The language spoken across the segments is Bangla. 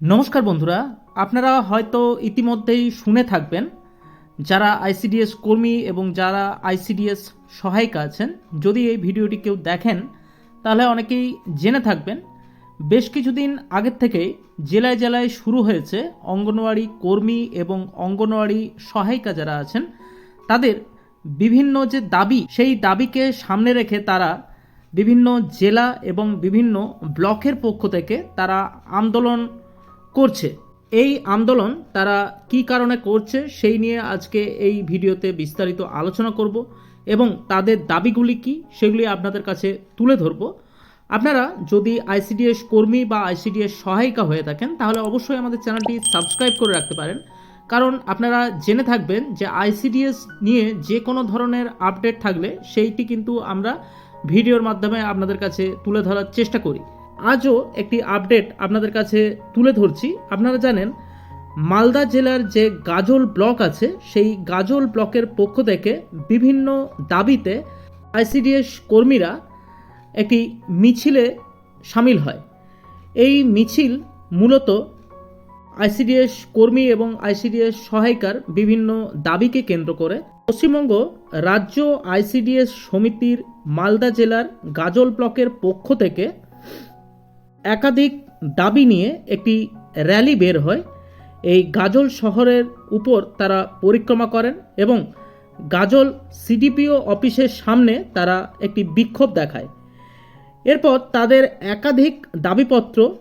নমস্কার বন্ধুরা, আপনারা হয়তো ইতিমধ্যেই শুনে থাকবেন, যারা আইসিডিএস কর্মী এবং যারা আইসিডিএস সহায়িকা আছেন, যদি এই ভিডিওটি কেউ দেখেন, তাহলে অনেকেই জেনে থাকবেন, বেশ কিছুদিন আগের থেকেই জেলায় জেলায় শুরু হয়েছে অঙ্গনওয়াড়ি কর্মী এবং অঙ্গনওয়াড়ি সহায়িকা যারা আছেন, তাদের বিভিন্ন যে দাবি, সেই দাবিকে সামনে রেখে তারা বিভিন্ন জেলা এবং বিভিন্ন ব্লকের পক্ষ থেকে তারা আন্দোলন করছে। এই আন্দোলন তারা কি কারণে করছে সেই নিয়ে আজকে এই ভিডিওতে বিস্তারিত আলোচনা করব এবং তাদের দাবিগুলি কি সেগুলি আপনাদের কাছে তুলে ধরব। আপনারা যদি আইসিডিএস কর্মী বা আইসিডিএস সহায়িকা হয়ে থাকেন, তাহলে অবশ্যই আমাদের চ্যানেলটি সাবস্ক্রাইব করে রাখতে পারেন। কারণ আপনারা জেনে থাকবেন যে আইসিডিএস নিয়ে যে কোনো ধরনের আপডেট থাকলে সেইটি কিন্তু আমরা ভিডিওর মাধ্যমে আপনাদের কাছে তুলে ধরার চেষ্টা করি। আজও একটি আপডেট আপনাদের কাছে তুলে ধরছি। আপনারা জানেন, মালদা জেলার যে গাজল ব্লক আছে, সেই গাজল ব্লকের পক্ষ থেকে বিভিন্ন দাবিতে আইসিডিএস কর্মীরা একটি মিছিলে সামিল হয়। এই মিছিল মূলত আইসিডিএস কর্মী এবং আইসিডিএস সহায়িকার বিভিন্ন দাবিকে কেন্দ্র করে। পশ্চিমবঙ্গ রাজ্য আইসিডিএস সমিতির মালদা জেলার গাজল ব্লকের পক্ষ থেকে একাধিক দাবি নিয়ে একটি র্যালি বের হয়। এই গাজল শহরের উপর তারা পরিক্রমা করেন এবং গাজল সিডিপিও অফিসের সামনে তারা একটি বিক্ষোভ দেখায়। এরপর তাদের একাধিক দাবিপত্র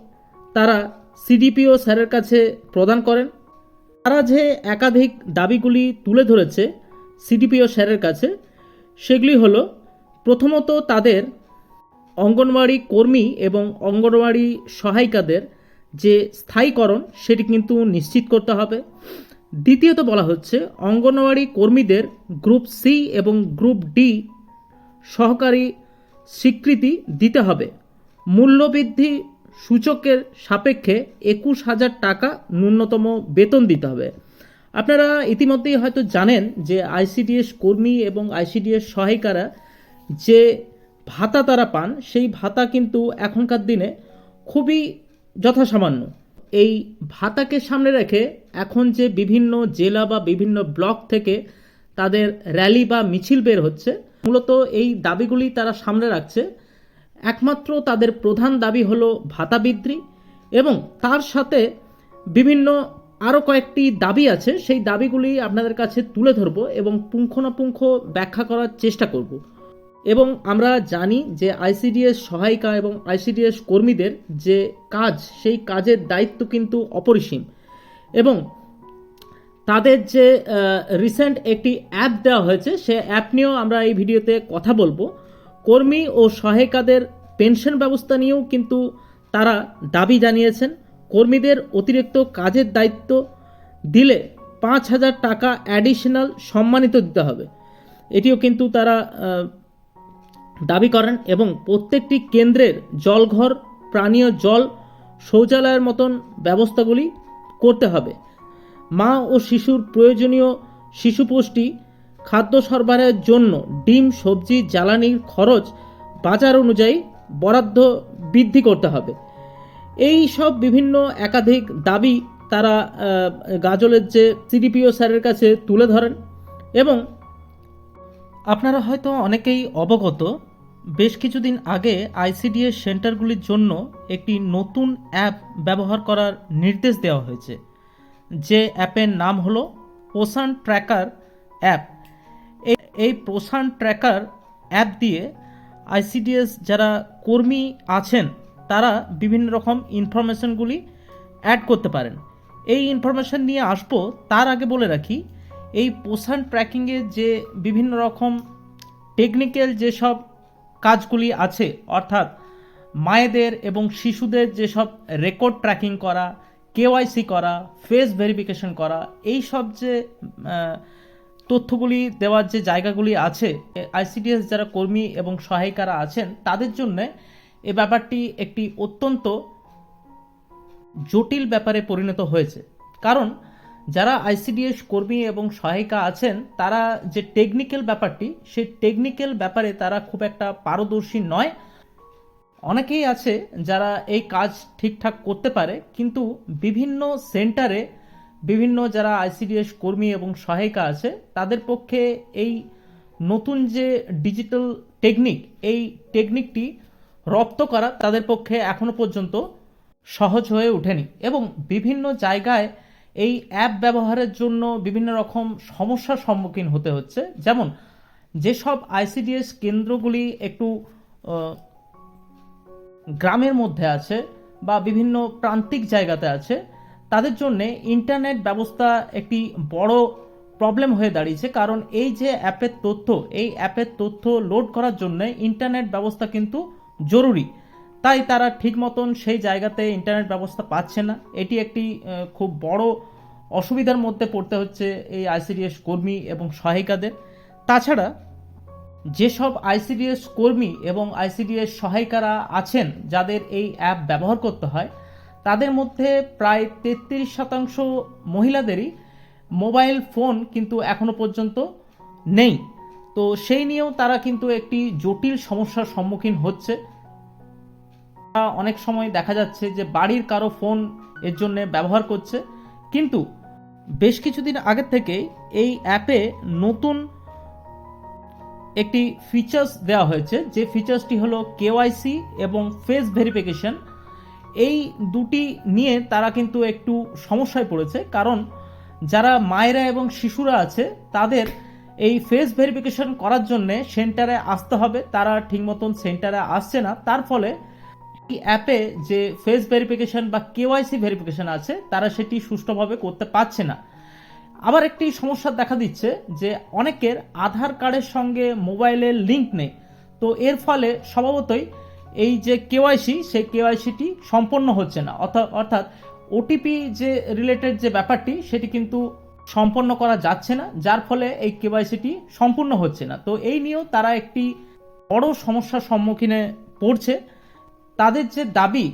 তারা সিডিপিও স্যারের কাছে প্রদান করেন। তারা যে একাধিক দাবিগুলি তুলে ধরেছে সিডিপিও স্যারের কাছে, সেগুলি হলো, প্রথমত তাদের অঙ্গনওয়াড়ি কর্মী এবং অঙ্গনওয়াড়ি সহায়িকাদের যে স্থায়ীকরণ, সেটি কিন্তু নিশ্চিত করতে হবে। দ্বিতীয়ত বলা হচ্ছে, অঙ্গনওয়াড়ি কর্মীদের গ্রুপ সি এবং গ্রুপ ডি সহকারী স্বীকৃতি দিতে হবে। মূল্যবৃদ্ধি সূচকের সাপেক্ষে একুশ হাজার টাকা ন্যূনতম বেতন দিতে হবে। আপনারা ইতিমধ্যেই হয়তো জানেন যে আইসিডিএস কর্মী এবং আইসিডিএস সহায়িকারা যে ভাতা তারা পান, সেই ভাতা কিন্তু এখনকার দিনে খুবই যথাসামান্য। এই ভাতাকে সামনে রেখে এখন যে বিভিন্ন জেলা বা বিভিন্ন ব্লক থেকে তাদের র্যালি বা মিছিল বের হচ্ছে, মূলত এই দাবিগুলি তারা সামনে রাখছে। একমাত্র তাদের প্রধান দাবি হলো ভাতা বৃদ্ধি এবং তার সাথে বিভিন্ন আরও কয়েকটি দাবি আছে, সেই দাবিগুলি আপনাদের কাছে তুলে ধরব এবং পুঙ্খানুপুঙ্খ ব্যাখ্যা করার চেষ্টা করব। এবং আমরা জানি যে আইসিডিএস সহায়িকা এবং আইসিডিএস কর্মীদের যে কাজ, সেই কাজের দায়িত্ব কিন্তু অপরিসীম। এবং তাদের যে রিসেন্ট একটি অ্যাপ দেওয়া হয়েছে, সে অ্যাপ নিয়েও আমরা এই ভিডিওতে কথা বলব। কর্মী ও সহায়িকাদের পেনশন ব্যবস্থা নিয়েও কিন্তু তারা দাবি জানিয়েছেন। কর্মীদের অতিরিক্ত কাজের দায়িত্ব দিলে পাঁচ হাজার টাকা অ্যাডিশনাল সম্মানিত দিতে হবে। এটিও কিন্তু তারা দাবি করেন এবং প্রত্যেকটি কেন্দ্রের জলঘর পানীয় জল, শৌচালয়ের মতন ব্যবস্থাগুলি করতে হবে। মা ও শিশুর প্রয়োজনীয় শিশুপুষ্টি খাদ্য সরবরাহের জন্য ডিম, সবজি, জ্বালানির খরচ বাজার অনুযায়ী বরাদ্দ বৃদ্ধি করতে হবে। এই সব বিভিন্ন একাধিক দাবি তারা গাজলের যে সিডিপিও স্যারের কাছে তুলে ধরেন এবং আপনারা হয়তো অনেকেই অবগত বেশ কিছুদিন আগে আইসিডিএস সেন্টারগুলির জন্য একটি নতুন অ্যাপ ব্যবহার করার নির্দেশ দেওয়া হয়েছে। যে অ্যাপের নাম হলো পোষণ ট্র্যাকার অ্যাপ। এই- পোষণ ট্র্যাকার অ্যাপ দিয়ে আইসিডিএস যারা কর্মী আছেন, তারা বিভিন্ন রকম ইনফরমেশনগুলি অ্যাড করতে পারেন। এই ইনফরমেশন নিয়ে আসব, তার আগে বলে রাখি, এই পোষণ ট্র্যাকিংয়ে যে বিভিন্ন রকম টেকনিক্যাল যেসব কাজগুলি আছে, অর্থাৎ মায়েদের এবং শিশুদের যেসব রেকর্ড ট্র্যাকিং করা কেওয়াইসি করা, ফেস ভেরিফিকেশন করা এই সব যে তথ্যগুলি দেওয়ার যে জায়গাগুলি আছে আইসিডিএস যারা কর্মী এবং সহায়িকারা আছেন, তাদের জন্যে এ ব্যাপারটি একটি অত্যন্ত জটিল ব্যাপারে পরিণত হয়েছে। কারণ যারা আইসিডিএস কর্মী এবং সহায়িকা আছেন, তারা যে টেকনিক্যাল ব্যাপারটি, সেই টেকনিক্যাল ব্যাপারে তারা খুব একটা পারদর্শী নয়। অনেকেই আছে যারা এই কাজ ঠিকঠাক করতে পারে, কিন্তু বিভিন্ন সেন্টারে বিভিন্ন যারা আইসিডিএস কর্মী এবং সহায়িকা আছে, তাদের পক্ষে এই নতুন যে ডিজিটাল টেকনিক এই টেকনিকটি রপ্ত করা তাদের পক্ষে এখনও পর্যন্ত সহজ হয়ে ওঠেনি। এবং বিভিন্ন জায়গায় এই অ্যাপ ব্যবহারের জন্য বিভিন্ন রকম সমস্যার সম্মুখীন হতে হচ্ছে। যেমন, যেসব আইসিডিএস কেন্দ্রগুলি একটু গ্রামের মধ্যে আছে বা বিভিন্ন প্রান্তিক জায়গাতে আছে, তাদের জন্যে ইন্টারনেট ব্যবস্থা একটি বড় প্রবলেম হয়ে দাঁড়িয়েছে। কারণ এই যে অ্যাপের তথ্য, এই অ্যাপের তথ্য লোড করার জন্য ইন্টারনেট ব্যবস্থা কিন্তু জরুরি। তাই তারা ঠিক মতন সেই জায়গাতে ইন্টারনেট ব্যবস্থা পাচ্ছে না। এটি একটি খুব বড় অসুবিধার মধ্যে পড়তে হচ্ছে এই আইসিডিএস কর্মী এবং সহায়িকাদের। তাছাড়া যেসব আইসিডিএস কর্মী এবং আইসিডিএস সহায়িকারা আছেন, যাদের এই অ্যাপ ব্যবহার করতে হয়, তাদের মধ্যে প্রায় তেত্রিশ শতাংশ মহিলাদেরই মোবাইল ফোন কিন্তু এখনও পর্যন্ত নেই। তো সেই নিয়েও তারা কিন্তু একটি জটিল সমস্যার সম্মুখীন হচ্ছে। অনেক সময় দেখা যাচ্ছে যে বাড়ির কারও ফোন এর জন্য ব্যবহার করছে। কিন্তু বেশ কিছুদিন আগের থেকে এই অ্যাপে নতুন একটি ফিচার্স দেওয়া হয়েছে। যে ফিচার্সটি হলো কেওয়াইসি এবং ফেস ভেরিফিকেশন এই দুটি নিয়ে তারা কিন্তু একটু সমস্যায় পড়েছে। কারণ যারা মায়েরা এবং শিশুরা আছে, তাদের এই ফেস ভেরিফিকেশন করার জন্যে সেন্টারে আসতে হবে। তারা ঠিক মতন সেন্টারে আসছে না। তার ফলে অ্যাপে যে ফেস ভেরিফিকেশন বা কেওয়াইসি ভেরিফিকেশন আছে, তারা সেটি সুষ্ঠুভাবে করতে পারছে না। আবার একটি সমস্যা দেখা দিচ্ছে যে অনেকের আধার কার্ডের সঙ্গে মোবাইলের লিঙ্ক নেই। তো এর ফলে স্বভাবতই এই যে কেওয়াইসি সেই কেওয়াইসিটি সম্পন্ন হচ্ছে না। অর্থাৎ ওটিপি যে রিলেটেড যে ব্যাপারটি, সেটি কিন্তু সম্পন্ন করা যাচ্ছে না, যার ফলে এই কেওয়াইসিটি সম্পূর্ণ হচ্ছে না। তো এই নিয়েও তারা একটি বড় সমস্যার সম্মুখীনে পড়ছে। তাদের যে দাবি,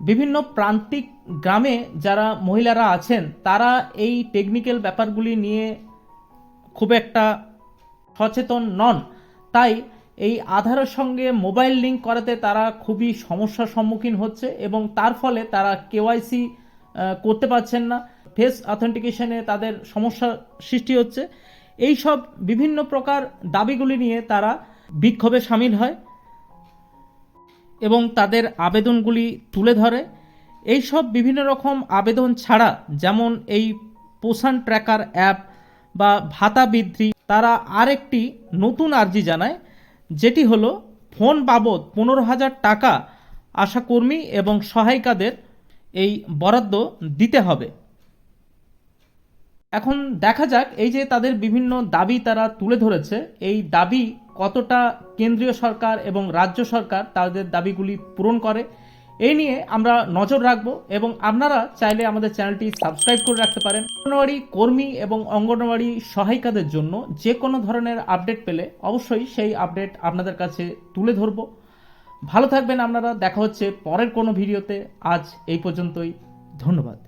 বিভিন্ন প্রান্তিক গ্রামে যারা মহিলারা আছেন, তারা এই টেকনিক্যাল ব্যাপারগুলি নিয়ে খুব একটা সচেতন নন। তাই এই আধারের সঙ্গে মোবাইল লিঙ্ক করাতে তারা খুবই সমস্যার সম্মুখীন হচ্ছে এবং তার ফলে তারা কেওয়াইসি করতে পারছেন না। ফেস অথেন্টিকেশনে তাদের সমস্যা সৃষ্টি হচ্ছে। এই সব বিভিন্ন প্রকার দাবিগুলি নিয়ে তারা বিক্ষোভে সামিল হয়। এবং তাদের আবেদনগুলি তুলে ধরে। এই সব বিভিন্ন রকম আবেদন ছাড়া যেমন এই পোষণ ট্র্যাকার অ্যাপ বা ভাতা বৃদ্ধি, তারা আরেকটি নতুন আর্জি জানায়, যেটি হলো ফোন বাবদ পনেরো হাজার টাকা আশাকর্মী এবং সহায়িকাদের এই বরাদ্দ দিতে হবে। এখন দেখা যাক এই যে তাদের বিভিন্ন দাবি তারা তুলে ধরেছে, এই দাবি কতটা কেন্দ্রীয় সরকার এবং রাজ্য সরকার তাদের দাবিগুলি পূরণ করে, এই নিয়ে আমরা নজর রাখব এবং আপনারা চাইলে আমাদের চ্যানেলটি সাবস্ক্রাইব করে রাখতে পারেন। অঙ্গনওয়াড়ি কর্মী এবং অঙ্গনওয়াড়ি সহায়িকাদের জন্য যে কোনো ধরনের আপডেট পেলে অবশ্যই সেই আপডেট আপনাদের কাছে তুলে ধরব। ভালো থাকবেন আপনারা, দেখা হচ্ছে পরের কোনো ভিডিওতে। আজ এই পর্যন্তই, ধন্যবাদ।